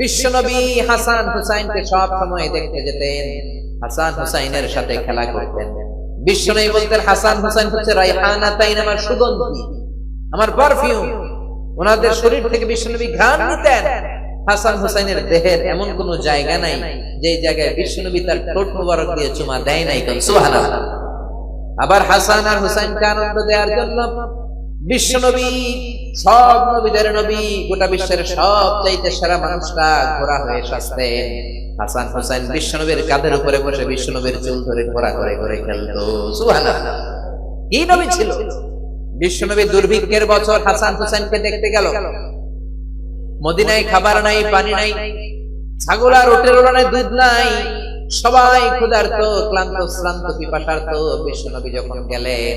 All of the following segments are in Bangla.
বিশ্বনবী হাসান হুসাইনকে সব সময় দেখতে যেতেন। হাসান হুসাইনের সাথে খেলা করতেন। বিশ্বনবী বলতেন, হাসান হুসাইন হচ্ছে রাইহানা তাইন আমার সুগন্ধি, আমার পারফিউম ওনাদের শরীর থেকে বিশ্বনবী ঘ্রাণ নিতেন। হাসান হুসাইনের দেহের এমন কোন জায়গা নাই যে জায়গায় বিশ্বনবী তার ঠোঁট মুবারক দিয়ে চুমা দেয় নাই কোন? সুবহানাল্লাহ। আবার হাসান আর হুসাইনকে আনন্দ দেওয়ার জন্য বিশ্বনবী সব নবীদের নবী, গোটা বিশ্বের সব চাইতে সেরা ঘোরা হয়ে সাজতেন। হাসান বিশ্বনবীর কাঁধের উপরে বসে চুল ধরে ঘোরা করে কি নবী ছিল? দুর্ভিক্ষের বছর হাসান হুসাইনকে দেখতে গেল। মদিনায় খাবার নাই, পানি নাই, ছাগল আর ওটের দুধ নাই। সবাই ক্ষুধার্ত, ক্লান্ত, শ্রান্ত, পিপাসার্ত বিশ্বনবী যখন গেলেন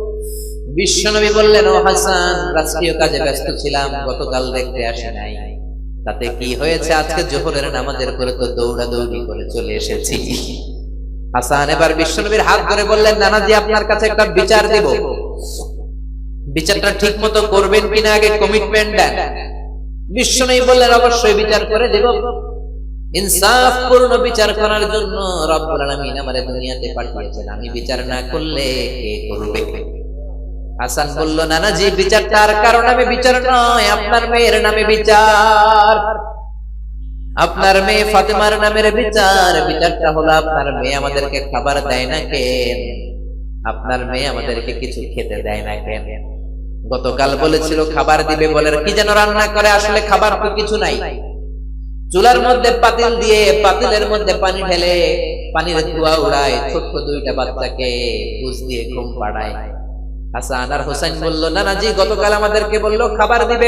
বিশ্বনবী বললেন, ও হাসান রাষ্ট্রীয় কাজে ব্যস্ত ছিলাম, গতকাল দেখতে আসে নাই। তাতে কি হয়েছে? আজকে জোহরের নামাজের পরে তো দৌড়াদৌড়ি করে চলে এসেছি। হাসান এবার বিশ্বনবীর হাত ধরে বললেন নানাজি আপনার কাছে একটা বিচার দেব। বিচারটা ঠিক মতো করবেন কিনা আগে কমিটমেন্ট দেন। বিশ্বনবী বললেন, অবশ্যই বিচার করে দেব। ইনসাফ পূর্ণ বিচার করার জন্য রব্বুল আলামিন আমাদের দুনিয়াতে পাঠিয়েছেন। আমি বিচার না করলে কে করবে? হাসান বলল নানাজি বিচারটা আর কারণ নামে বিচার নয় আপনার মেয়ের নামে বিচার। আপনার মেয়ে ফাতেমার নামের বিচার। বিচারটা হলো আপনার মেয়ে আমাদেরকে খাবার দেয় না কেন? আপনার মেয়ে আমাদেরকে কিছু খেতে দেয় না কেন? গতকাল বলেছিল খাবার দিবে বলে কি যেন রান্না করে? আসলে খাবার তো কিছু নাই। চুলার মধ্যে পাতিল দিয়ে পাতিলের মধ্যে পানি ঢেলে পানির ধোয়া উড়ায় ছোট্ট দুইটা বাচ্চাকে বুঝ দিয়ে ঘুম পাড়ায়। হাসান আর হোসেন বলল নানাজি গতকাল আমাদেরকে বলল খাবার দিবে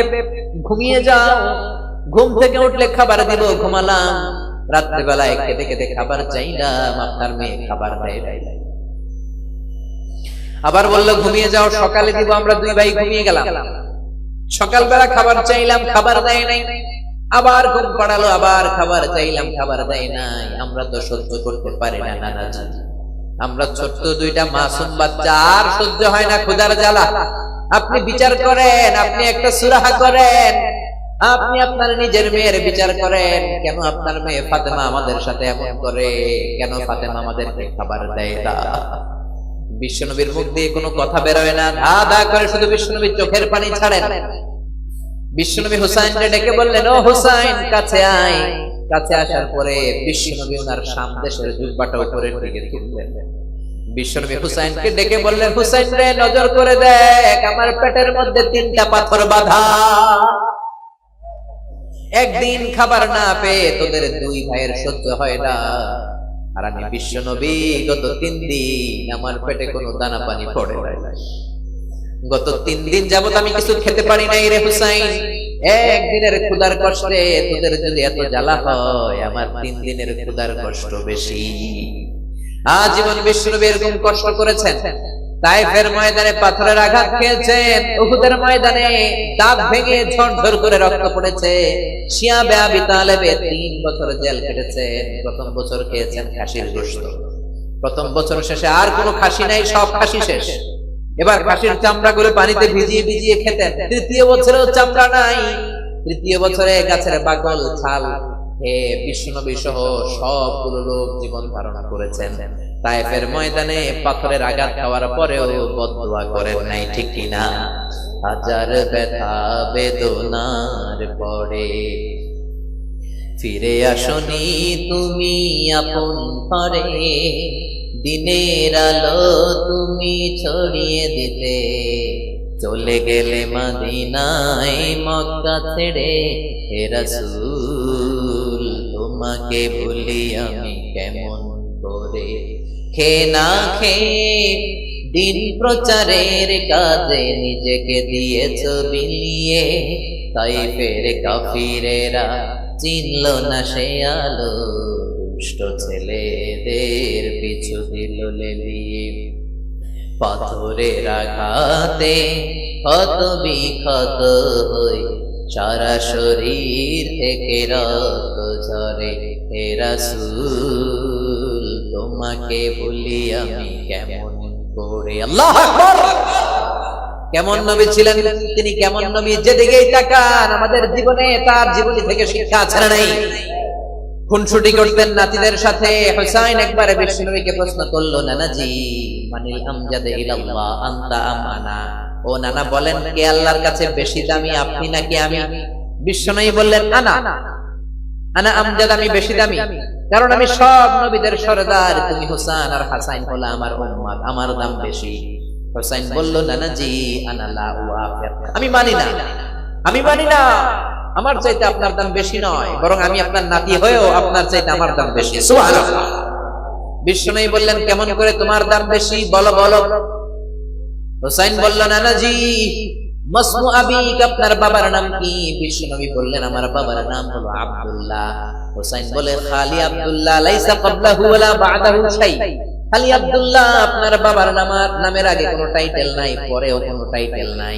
ঘুমিয়ে যাও ঘুম থেকে উঠলে খাবার দিব ঘুমালাম। রাত্রেবেলায় খেতে খেতে খাবার চাইলাম আপনার মেয়ে খাবার দেয়। নাই। আবার বলল ঘুমিয়ে যাও সকালে দিব আমরা দুই ভাই ঘুমিয়ে গেলাম। সকালবেলা খাবার চাইলাম খাবার দেয় নাই। আবার ঘুম পাড়ালো আবার খাবার চাইলাম খাবার দেয় নাই। আমরা তো সহ্য করতে পারি না নানাজি। আমরা ছোট্ট দুইটা মাসুম বাচ্চা, আর সহ্য হয় না ক্ষুধার জ্বালা। আপনি বিচার করেন, আপনি একটা সুরাহা করেন। আপনি আপনার নিজের মেয়ের বিচার করেন, কেন আপনার মেয়ে ফাতেমা আমাদের সাথে এমন করে? কেন ফাতেমা আমাদেরকে খাবার দেয় না? বিশ্বনবীর মুখ দিয়ে কোনো কথা বেরোয় না। ধা ধা করে শুধু বিশ্বনবীর চোখের পানি ছাড়েন। বিশ্বনবী হুসাইনকে ডেকে বললেন, ও হুসাইন, কাছে আয়। কাছে আসার পরে বিশ্বনবী ওনার সামদেশের জুব্বাটা উপরের দিকে তুললেন বিশ্বনবী হুসাইনকে ডেকে বললেন হুসাইন রে নজর করে দেখ আমার পেটের মধ্যে তিনটা পাথর বাঁধা। একদিন খাবার না পেয়ে তোদের দুই ভাইয়ের সহ্য হয় না। আর আমি বিশ্ব নবী গত তিন দিন আমার পেটে কোনো দানা পানি পড়ে গত তিন দিন যাবত আমি কিছু খেতে পারি নাই রে হুসাইন। একদিনের ক্ষুদার কষ্টে তোদের যদি এত জ্বালা হয় আমার তিন দিনের ক্ষুদার কষ্ট বেশি। আজীবন বিষ্ণুনবী এরকম কষ্ট করেছেন। তাইফের ময়দানে পাথরের আঘাত খেয়েছেন। উহুদের ময়দানে দাঁত ভেঙে ঝরঝর করে রক্ত পড়েছে। শিয়া বেআবি তালেবে তিন বছর জেল কেটেছেন প্রথম বছর খেয়েছেন খাসির গোশত। প্রথম বছর শেষে আর কোনো খাসি নাই সব খাসি শেষ। এবার খাসির চামড়া গুলো পানিতে ভিজিয়ে ভিজিয়ে খেতেন। তৃতীয় বছরেও চামড়া নাই। তৃতীয় বছরে গাছের বাকল ছাল হে বিষ্ণুনবী সহ সবগুলো লোক জীবন ধারণা করেছেন। তাইফের ময়দানে পাথরের আঘাত খাওয়ার পরেও বদুয়া করেন নাই, ঠিক কিনা? হাজার ব্যথা বেদনার পরে ফিরে আসনি তুমি আপন ঘরে। দিনের আলো তুমি ছড়িয়ে দিতে। চলে গেলে মাদিনায় মক্কা ছেড়ে হে রাসূল, তোমাকে ভুলি আমি কেমন করে? খে না খে, দিন প্রচারের কাজে নিজেকে দিয়েছ বিলিয়ে। তাই ফের কাফিরেরা চিনল না সে আলো। দুষ্ট ছেলেদের পিছু দিল লেলিয়ে পাথরের আঘাতে ক্ষত বিক্ষত হই সারা শরীর থেকে রক্ত ঝরে। হে রাসূল তোমাকে বলি আমি কেমন করে? আল্লাহ কেমন নবী ছিলেন? তিনি কেমন নবী? যেদিকেই তাকান আমাদের জীবনে তার জীবনী থেকে শিক্ষা না নাই? খুনসুটি করতেন নাতিদের সাথে। হুসাইন একবার বিষ্ণুনবীকে প্রশ্ন করল নানাজি মানিল আমজাদে ইলাল্লাহ আনতা আমানা। ও নানা বলেন কে আল্লাহর কাছে বেশি দামি আপনি নাকি আমি? বিষ্ণুনবী বললেন আনা। আনা। আমজাদ আমি বেশি দামি। কারণ আমি সব নবীদের সরদার তুমি হুসাইন আর হাসাইন হলো আমার উম্মত আমার দাম বেশি। হুসাইন বলল নানাজি আনা লা আমি মানি না। আমি মানি না। আমার চাইতে আপনার দাম বেশি নয় বরং আমি আপনার নাতি হয়েও আপনার চাইতে আমার দাম বেশি। বিষ্ণুই বললেন কেমন করে তোমার দাম বেশি? বলো বলো। হুসাইন বলল নানাজি মাসমু আবিক আপনার বাবার নাম কি? বিষ্ণুনবী বললেন আমার বাবার নাম হলো আব্দুল্লাহ। হুসাইন বলে খালি আব্দুল্লাহ লাইসা ক্বাবলাহু ওয়ালা বা'দাহু শাই। খালি আব্দুল্লাহ আপনার বাবার নামার নামের আগে কোনো টাইটেল নাই পরেও কোনো টাইটেল নাই।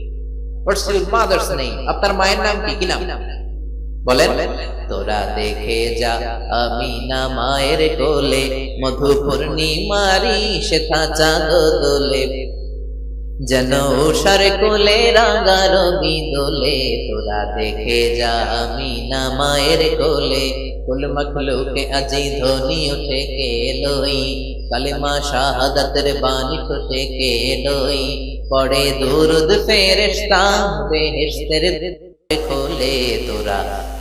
হোয়াটস ইউর মাদার্স নেম আপনার মায়ের নাম কি কি নাম বলেন তোরা দেখে যা আমি না মায়ের কোলে মধু পূর্ণিমারি সেথা চাঁদ দোলে। যেন উষার কোলে রাঙা রবি দোলে। তোরা দেখে যা আমি না মায়ের কোলে। কুল মখলুকে আজি ধ্বনি উঠে কে লই কালিমা শাহাদাতের বাণী ফুটে কে লই পড়ে দুরুদ ফেরেশতা বেহেশতের কোলে তোরা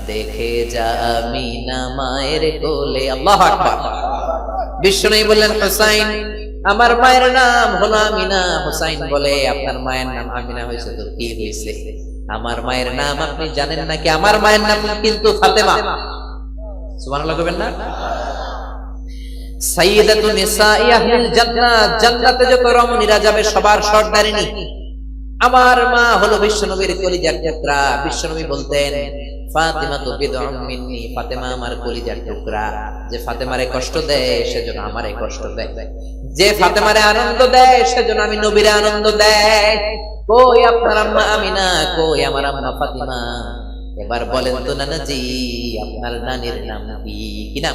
দেখে যা আমি না মায়ের কোলে। আল্লাহ আকবার। বিষ্ণু বললেন, হুসাইন, আমার মায়ের নাম হলো আমিনা। হুসাইন বলে, আপনার মায়ের নাম আমিনা হয়েছে তো কি হয়েছে? আমার মায়ের নাম আপনি জানেন নাকি? আমার মায়ের নাম কিন্তু ফাতেমা। সুবহানাল্লাহ কইবেন না? আমার মা হলো কলিজার যে ফাতেমারে কষ্ট দেয়, সেজন্য আমারে কষ্ট দেয়। যে ফাতেমারে আনন্দ দেয়, সেজন্য আমি নবীরে আনন্দ দেয়। কই আপনার আম্মা আমিনা? কই আমার আম্মা ফাতিমা? এবার বলেন তো নানাজি, আপনার নানির নাম কি? কি নাম?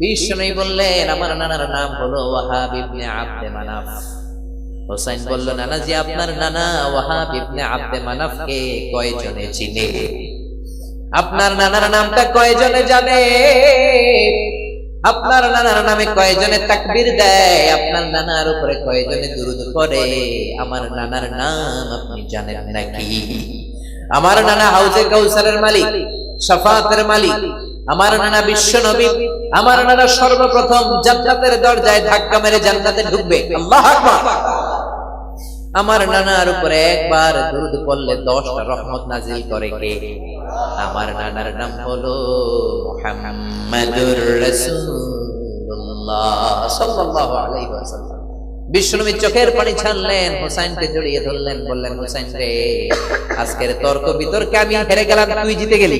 বিষ্ণু বললেন, আমার নানার নাম হলো ওয়াহাব ইবনে আব্দে মানাফ। হোসাইন বলল, নানা জি, আপনার নানা ওয়াহাব ইবনে আব্দে মানাফকে কয়জনে চিনে? আপনার নানার নামটা কয়জনে জানে? আপনার নানার নামে কয়জনে তাকবীর দেয়? আপনার নানার উপরে কয়জনে দুরুদ পড়ে? আমার নানার নাম আপনি জানেন নাকি? আমার নানা হাউজে কাউসারের মালিক, শাফাতের মালিক আমার নানা বিশ্ব নবী আমার নানা সর্বপ্রথম জান্নাতের দরজায় ধাক্কা মেরে জান্নাতে ঢুকবে। আল্লাহ আমার নানার উপরে একবার দুরুদ পড়লে দশটা রহমত নাজিল করে কে? আমার নানার নাম হলো মুহাম্মাদুর রাসূলুল্লাহ সাল্লাল্লাহু আলাইহি ওয়াসাল্লাম। বিষ্ণুনবী চোখের পানি ছাড়লেন হোসাইনকে জড়িয়ে ধরলেন বললেন হোসাইন রে আজকের তর্ক বিতর্কে আমি হেরে গেলাম তুই জিতে গেলি।